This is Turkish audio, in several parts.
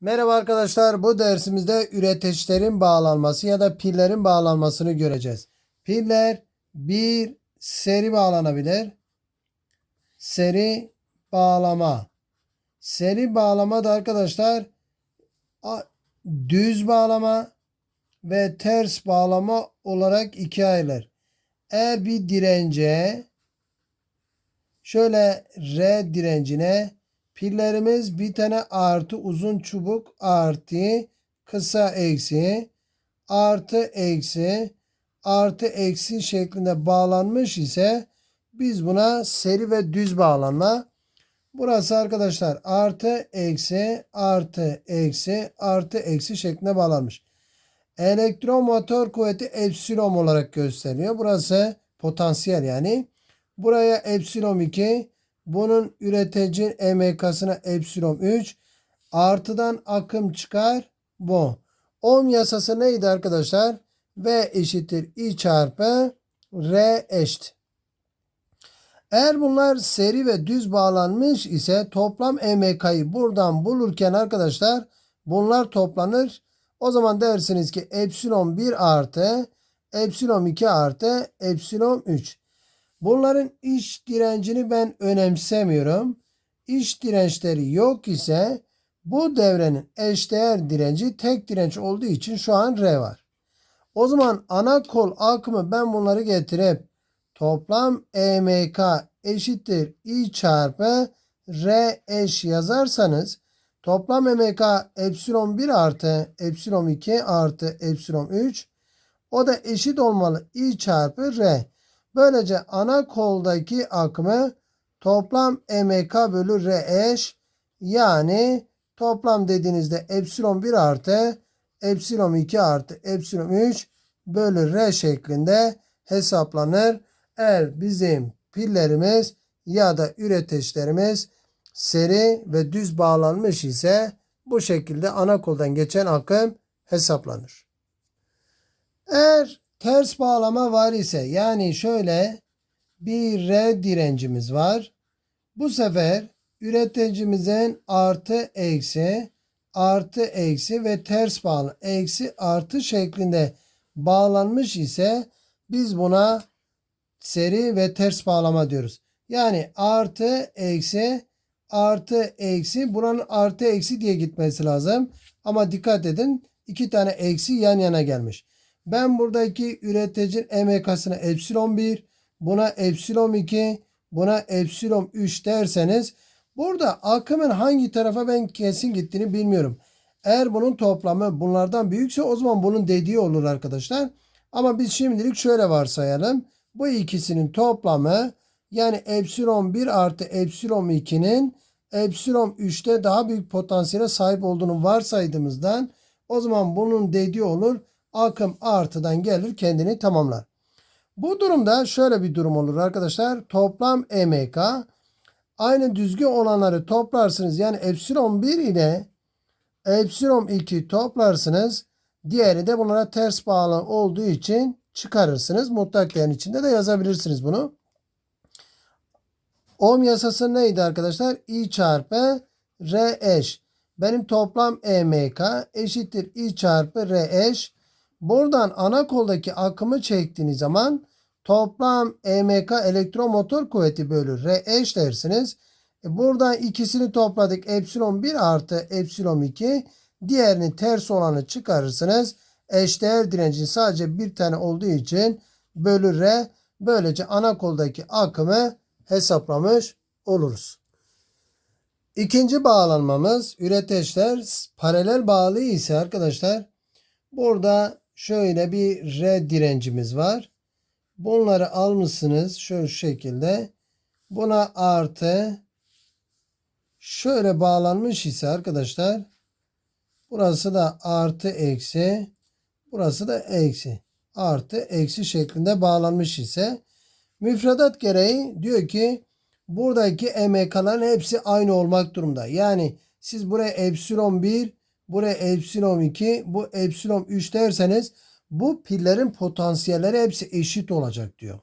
Merhaba arkadaşlar. Bu dersimizde üreticilerin bağlanması ya da pillerin bağlanmasını göreceğiz. Piller bir seri bağlanabilir. Seri bağlama. Seri bağlama da arkadaşlar düz bağlama ve ters bağlama olarak ikiye ayrılır. Eğer bir dirence şöyle R direncine pillerimiz bir tane artı uzun çubuk artı kısa eksi artı eksi artı eksi şeklinde bağlanmış ise biz buna seri ve düz bağlanma. Burası arkadaşlar artı eksi artı eksi artı eksi şeklinde bağlanmış. Elektromotor kuvveti epsilon olarak gösteriliyor. Burası potansiyel yani. Buraya epsilon 2. Bunun üretici EMK'sına epsilon 3. Artıdan akım çıkar. Bu. Ohm yasası neydi arkadaşlar? V eşittir I çarpı R eşit. Eğer bunlar seri ve düz bağlanmış ise toplam EMK'yı buradan bulurken arkadaşlar bunlar toplanır. O zaman dersiniz ki epsilon 1 artı epsilon 2 artı epsilon 3. Bunların iç direncini ben önemsemiyorum. İç dirençleri yok ise bu devrenin eşdeğer direnci tek direnç olduğu için şu an R var. O zaman ana kol akımı ben bunları getirip toplam EMK eşittir I çarpı R eş yazarsanız toplam EMK epsilon 1 artı epsilon 2 artı epsilon 3 o da eşit olmalı I çarpı R. Böylece ana koldaki akımı toplam EMK bölü R eş yani toplam dediğinizde epsilon 1 artı epsilon 2 artı epsilon 3 bölü R şeklinde hesaplanır. Eğer bizim pillerimiz ya da üreticilerimiz seri ve düz bağlanmış ise bu şekilde ana koldan geçen akım hesaplanır. Eğer ters bağlama var ise yani şöyle bir R direncimiz var. Bu sefer üreticimizin artı eksi artı eksi ve ters bağlı eksi artı şeklinde bağlanmış ise biz buna seri ve ters bağlama diyoruz. Yani artı eksi artı eksi buranın artı eksi diye gitmesi lazım. Ama dikkat edin iki tane eksi yan yana gelmiş. Ben buradaki üretici EMK'sına epsilon 1, buna epsilon 2, buna epsilon 3 derseniz burada akımın hangi tarafa ben kesin gittiğini bilmiyorum. Eğer bunun toplamı bunlardan büyükse o zaman bunun dediği olur arkadaşlar. Ama biz şimdilik şöyle varsayalım. Bu ikisinin toplamı yani epsilon 1 artı epsilon 2'nin epsilon 3'te daha büyük potansiyele sahip olduğunu varsaydığımızdan o zaman bunun dediği olur. Akım artıdan gelir kendini tamamlar. Bu durumda şöyle bir durum olur arkadaşlar. Toplam EMK aynı düzgün olanları toplarsınız. Yani epsilon 1 ile epsilon 2 toplarsınız. Diğeri de bunlara ters bağlı olduğu için çıkarırsınız. Mutlak değerin içinde de yazabilirsiniz bunu. Ohm yasası neydi arkadaşlar? I çarpı R eş. Benim toplam EMK eşittir I çarpı R eş. Buradan ana koldaki akımı çektiğiniz zaman toplam EMK elektromotor kuvveti bölü R eş dersiniz. E buradan ikisini topladık. Epsilon 1 artı epsilon 2. Diğerini ters olanı çıkarırsınız. Eşdeğer direncin sadece bir tane olduğu için bölü R. Böylece ana koldaki akımı hesaplamış oluruz. İkinci bağlanmamız üreteçler paralel bağlı ise arkadaşlar burada şöyle bir R direncimiz var. Bunları almışsınız şu şekilde. Buna artı şöyle bağlanmış ise arkadaşlar burası da artı eksi burası da eksi artı eksi şeklinde bağlanmış ise müfredat gereği diyor ki buradaki EMK'ların hepsi aynı olmak durumda. Yani siz buraya epsilon 1 buraya epsilon 2 bu epsilon 3 derseniz bu pillerin potansiyelleri hepsi eşit olacak diyor.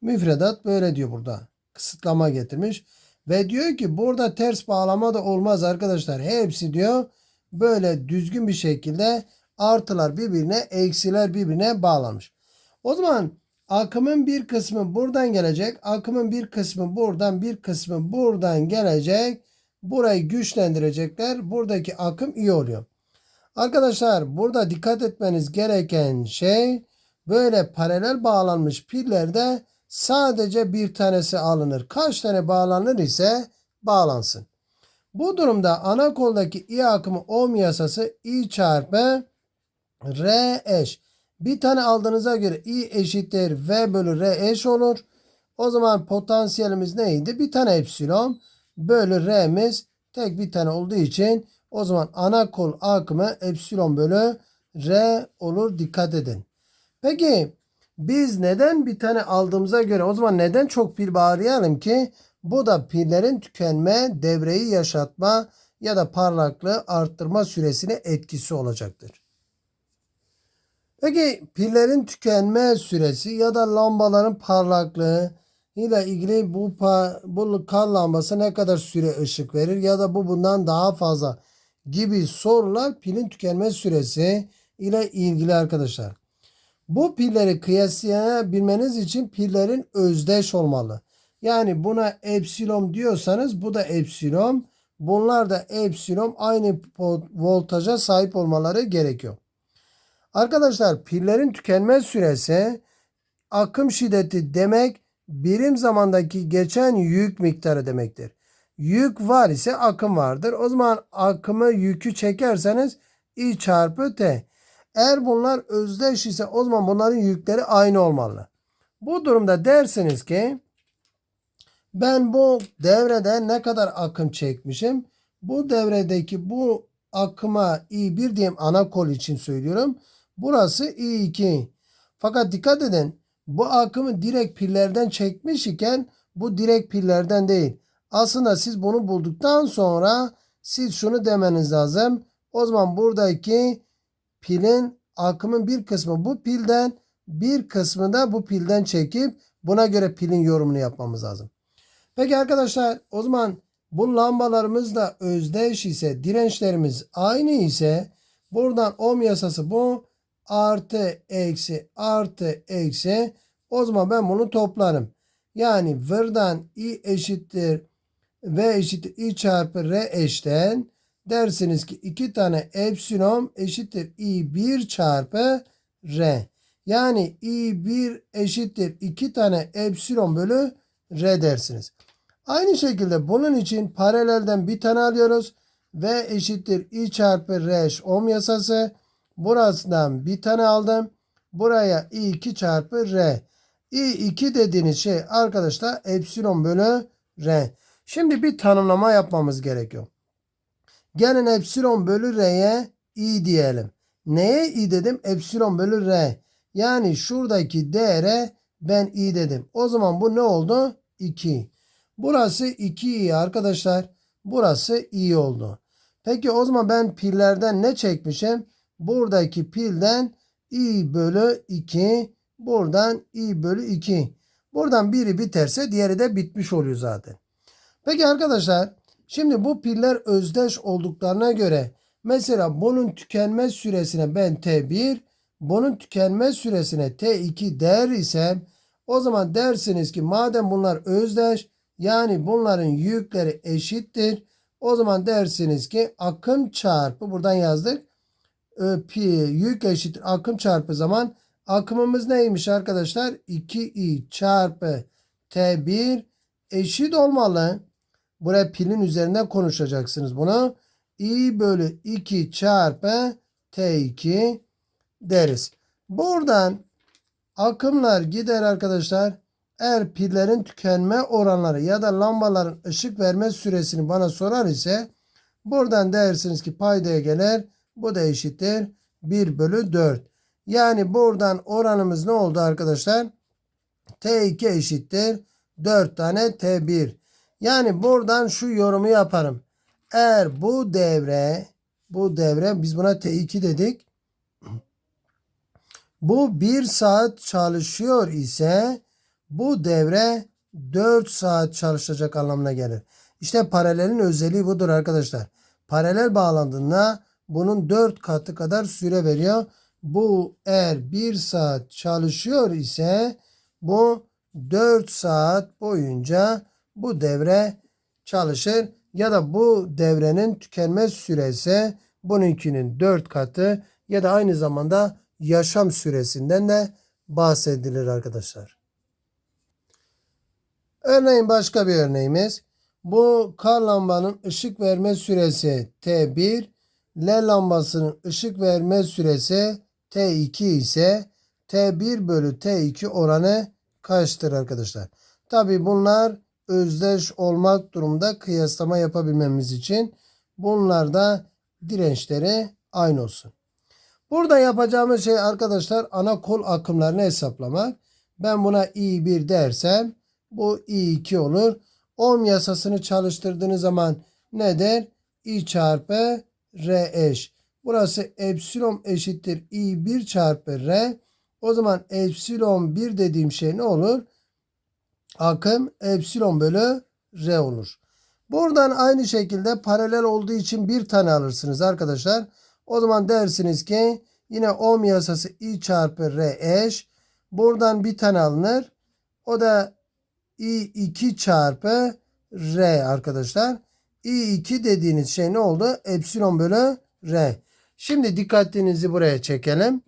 Müfredat böyle diyor burada. Kısıtlama getirmiş. Ve diyor ki burada ters bağlama da olmaz arkadaşlar. Hepsi diyor böyle düzgün bir şekilde artılar birbirine, eksiler birbirine bağlanmış. O zaman akımın bir kısmı buradan gelecek. Akımın bir kısmı buradan, bir kısmı buradan gelecek. Burayı güçlendirecekler. Buradaki akım iyi oluyor. Arkadaşlar burada dikkat etmeniz gereken şey böyle paralel bağlanmış pillerde sadece bir tanesi alınır. Kaç tane bağlanır ise bağlansın. Bu durumda ana koldaki I akımı ohm yasası I çarpı R eş. Bir tane aldığınıza göre I eşittir V bölü R eş olur. O zaman potansiyelimiz neydi? Bir tane epsilon bölü R'miz tek bir tane olduğu için o zaman ana kol akımı epsilon bölü R olur. Dikkat edin. Peki biz neden bir tane aldığımıza göre o zaman neden çok pil bağırayalım ki? Bu da pillerin tükenme, devreyi yaşatma ya da parlaklığı arttırma süresine etkisi olacaktır. Peki pillerin tükenme süresi ya da lambaların parlaklığı ile ilgili bu, bu kar lambası ne kadar süre ışık verir ya da bu bundan daha fazla gibi sorular pilin tükenme süresi ile ilgili arkadaşlar. Bu pilleri kıyaslayabilmeniz için pillerin özdeş olmalı. Yani buna epsilon diyorsanız bu da epsilon. Bunlar da epsilon aynı voltaja sahip olmaları gerekiyor. Arkadaşlar pillerin tükenme süresi akım şiddeti demek birim zamandaki geçen yük miktarı demektir. Yük var ise akım vardır. O zaman akımı yükü çekerseniz I çarpı T. Eğer bunlar özdeş ise o zaman bunların yükleri aynı olmalı. Bu durumda dersiniz ki ben bu devrede ne kadar akım çekmişim? Bu devredeki bu akıma I1 diyeyim ana kol için söylüyorum. Burası I2. Fakat dikkat edin bu akımı direkt pillerden çekmiş iken bu direkt pillerden değil. Aslında siz bunu bulduktan sonra siz şunu demeniz lazım. O zaman buradaki pilin akımın bir kısmı bu pilden bir kısmı da bu pilden çekip buna göre pilin yorumunu yapmamız lazım. Peki arkadaşlar o zaman bu lambalarımız da özdeş ise dirençlerimiz aynı ise buradan ohm yasası bu artı eksi artı eksi o zaman ben bunu toplarım. Yani V'dan I eşittir V eşittir I çarpı R eşten dersiniz ki iki tane epsilon eşittir I1 çarpı R. Yani I1 eşittir iki tane epsilon bölü R dersiniz. Aynı şekilde bunun için paralelden bir tane alıyoruz. V eşittir I çarpı R eş ohm yasası. Burasından bir tane aldım. Buraya I2 çarpı R. I2 dediğiniz şey arkadaşlar epsilon bölü R. Şimdi bir tanımlama yapmamız gerekiyor. Gelin epsilon bölü R'ye I diyelim. Neye I dedim? Epsilon bölü R. Yani şuradaki değere ben I dedim. O zaman bu ne oldu? 2. Burası 2i arkadaşlar. Burası i oldu. Peki o zaman ben pillerden ne çekmişim? Buradaki pilden i bölü 2. Buradan i bölü 2. Buradan biri biterse diğeri de bitmiş oluyor zaten. Peki arkadaşlar şimdi bu piller özdeş olduklarına göre mesela bunun tükenme süresine ben T1 bunun tükenme süresine T2 der isem o zaman dersiniz ki madem bunlar özdeş yani bunların yükleri eşittir. O zaman dersiniz ki akım çarpı buradan yazdık. Pi yük eşittir akım çarpı zaman akımımız neymiş arkadaşlar? 2i çarpı t1 eşit olmalı. Buraya pilin üzerinden konuşacaksınız bunu. i bölü 2 çarpı t2 deriz. Buradan akımlar gider arkadaşlar. Eğer pillerin tükenme oranları ya da lambaların ışık verme süresini bana sorar ise buradan dersiniz ki paydaya gelir. Bu da eşittir 1 bölü 4. Yani buradan oranımız ne oldu arkadaşlar? T2 eşittir 4 tane T1. Yani buradan şu yorumu yaparım. Eğer bu devre bu devre biz buna T2 dedik. Bu 1 saat çalışıyor ise bu devre 4 saat çalışacak anlamına gelir. İşte paralelin özelliği budur arkadaşlar. Paralel bağlandığında bunun 4 katı kadar süre veriyor. Bu eğer 1 saat çalışıyor ise bu 4 saat boyunca bu devre çalışır ya da bu devrenin tükenme süresi bununkinin 4 katı ya da aynı zamanda yaşam süresinden de bahsedilir arkadaşlar. Örneğin başka bir örneğimiz. Bu kar lambanın ışık verme süresi T1, L lambasının ışık verme süresi T2 ise T1 bölü T2 oranı kaçtır arkadaşlar? Tabi bunlar özdeş olmak durumda kıyaslama yapabilmemiz için bunlar da dirençleri aynı olsun. Burada yapacağımız şey arkadaşlar ana kol akımlarını hesaplamak. Ben buna I1 dersem bu I2 olur. Ohm yasasını çalıştırdığınız zaman ne der? I çarpı R eş. Burası epsilon eşittir I1 çarpı R. O zaman epsilon 1 dediğim şey ne olur? Akım epsilon bölü R olur. Buradan aynı şekilde paralel olduğu için bir tane alırsınız arkadaşlar. O zaman dersiniz ki yine ohm yasası I çarpı R eş. Buradan bir tane alınır. O da I2 çarpı R arkadaşlar. I2 dediğiniz şey ne oldu? Epsilon bölü R. Şimdi dikkatinizi buraya çekelim.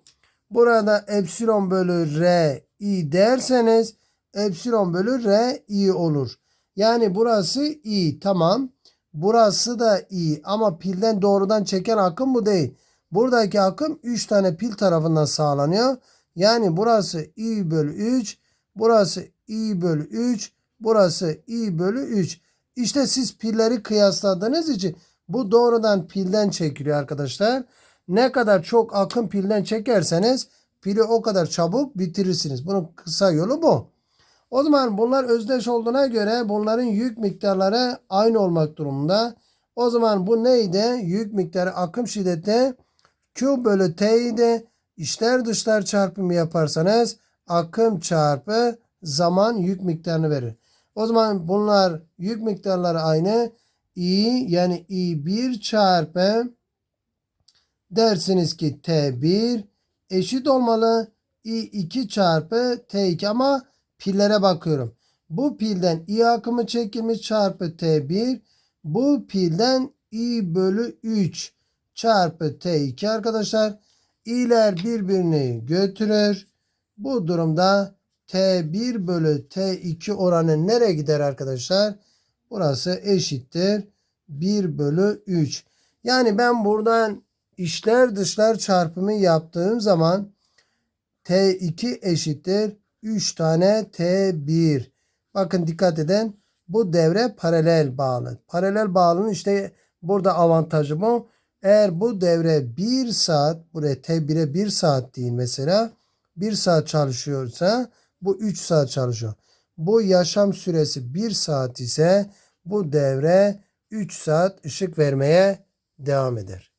Burada epsilon bölü R I derseniz epsilon bölü R I olur. Yani burası I tamam. Burası da I ama pilden doğrudan çeken akım bu değil. Buradaki akım 3 tane pil tarafından sağlanıyor. Yani burası I bölü 3. Burası I bölü 3. Burası I bölü 3. İşte siz pilleri kıyasladığınız için bu doğrudan pilden çekiliyor arkadaşlar. Ne kadar çok akım pilden çekerseniz pili o kadar çabuk bitirirsiniz. Bunun kısa yolu bu. O zaman bunlar özdeş olduğuna göre bunların yük miktarları aynı olmak durumunda. O zaman bu neydi? Yük miktarı akım şiddeti Q bölü T idi. İçler dışlar çarpımı yaparsanız akım çarpı zaman yük miktarını verir. O zaman bunlar yük miktarları aynı. I yani I1 çarpı dersiniz ki T1 eşit olmalı. I2 çarpı T2 ama pillere bakıyorum. Bu pilden I akımı çekilmiş çarpı T1. Bu pilden I bölü 3 çarpı T2 arkadaşlar. İ'ler birbirini götürür. Bu durumda T1 bölü T2 oranı nereye gider arkadaşlar? Burası eşittir. 1 bölü 3. Yani ben buradan içler dışlar çarpımı yaptığım zaman T2 eşittir 3 tane T1. Bakın dikkat edin. Bu devre paralel bağlı. Paralel bağlının işte burada avantajı bu. Eğer bu devre 1 saat buraya T1'e 1 saat değil mesela 1 saat çalışıyorsa bu 3 saat çalışıyor. Bu yaşam süresi 1 saat ise bu devre 3 saat ışık vermeye devam eder.